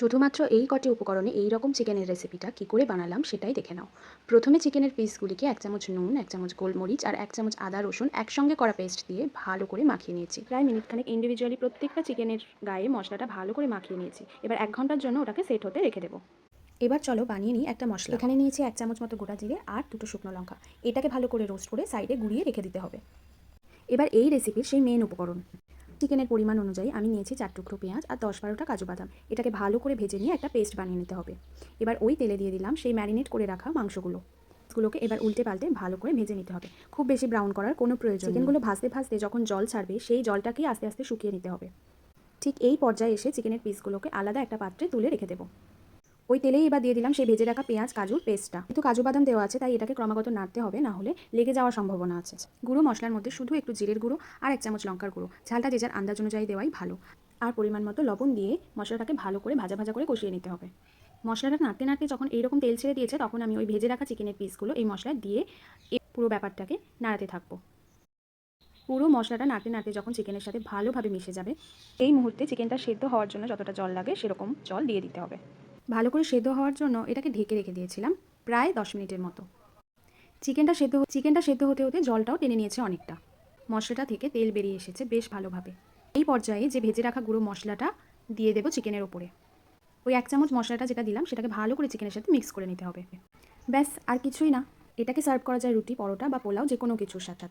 শুধুমাত্র এই কটি উপকরণে এই রকম চিকেনের রেসিপিটা কী করে বানালাম সেটাই দেখে নাও। প্রথমে চিকেনের পিসগুলিকে এক চামচ নুন, এক চামচ গোলমরিচ আর এক চামচ আদা, রসুন একসঙ্গে করা পেস্ট দিয়ে ভালো করে মাখিয়ে নিয়েছি। প্রায় মিনিটখানেক ইন্ডিভিজুয়ালি প্রত্যেকটা চিকেনের গায়ে মশলাটা ভালো করে মাখিয়ে নিয়েছি। এবার এক ঘণ্টার জন্য ওটাকে সেট হতে রেখে দেবো। এবার চলো বানিয়ে নিই একটা মশলা। এখানে নিয়েছি এক চামচ মতো গোটা জিরে আর দুটো শুকনো লঙ্কা। এটাকে ভালো করে রোস্ট করে সাইডে গুঁড়িয়ে রেখে দিতে হবে। এবার এই রেসিপির সেই মেন উপকরণ। চিকেনের পরিমাণ অনুযায়ী আমি নিয়েছি চার টুকরো পেঁয়াজ আর দশ বারোটা কাজু বাদাম। এটাকে ভালো করে ভেজে নিয়ে একটা পেস্ট বানিয়ে নিতে হবে। এবার ওই তেলে দিয়ে দিলাম সেই ম্যারিনেট করে রাখা মাংসগুলো। গুলোকে এবার উল্টে পাল্টে ভালো করে ভেজে নিতে হবে। খুব বেশি ব্রাউন করার কোনো প্রয়োজন চিকেনগুলো ভাজতে ভাজতে যখন জল ছাড়বে সেই জলটাকেই আস্তে আস্তে শুকিয়ে নিতে হবে। ঠিক এই পর্যায়ে এসে চিকেনের পিসগুলোকে আলাদা একটা পাত্রে তুলে রেখে দেবো। ওই তেলেই এবার দিয়ে দিলাম সেই ভেজে রাখা পেঁয়াজ কাজুর পেস্টটা। কিন্তু কাজু বাদাম দেওয়া আছে, তাই এটাকে ক্রমাগত নাড়তে হবে, না হলে লেগে যাওয়ার সম্ভাবনা আছে। গুঁড়ো মশলার মধ্যে শুধু একটু জিরের গুঁড়ো আর এক চামচ লঙ্কার গুঁড়ো। ঝালটা যে যার আন্দাজ অনুযায়ী দেওয়াই ভালো। আর পরিমাণ মতো লবণ দিয়ে মশলাটাকে ভালো করে ভাজা ভাজা করে কষিয়ে নিতে হবে। মশলাটা নাড়তে নাড়তে যখন এইরকম তেল ছেড়ে দিয়েছে, তখন আমি ওই ভেজে রাখা চিকেনের পিসগুলো এই মশলা দিয়ে এই পুরো ব্যাপারটাকে নাড়াতে থাকব। পুরো মশলাটা নাড়তে নাড়তে যখন চিকেনের সাথে ভালোভাবে মিশে যাবে, এই মুহূর্তে চিকেনটা সেদ্ধ হওয়ার জন্য যতটা জল লাগে সেরকম জল দিয়ে দিতে হবে। ভালো করে সেদ্ধ হওয়ার জন্য এটাকে ঢেকে রেখে দিয়েছিলাম প্রায় দশ মিনিটের মতো। চিকেনটা সেদ্ধ চিকেনটা সেদ্ধ হতে হতে জলটাও টেনে নিয়েছে অনেকটা। মশলাটা থেকে তেল বেরিয়ে এসেছে বেশ ভালোভাবে। এই পর্যায়ে যে ভেজে রাখা গুঁড়ো মশলাটা দিয়ে দেবো চিকেনের ওপরে। ওই এক চামচ মশলাটা যেটা দিলাম সেটাকে ভালো করে চিকেনের সাথে মিক্স করে নিতে হবে। ব্যাস, আর কিছুই না। এটাকে সার্ভ করা যায় রুটি, পরোটা বা পোলাও যে কোনো কিছুর সাথে।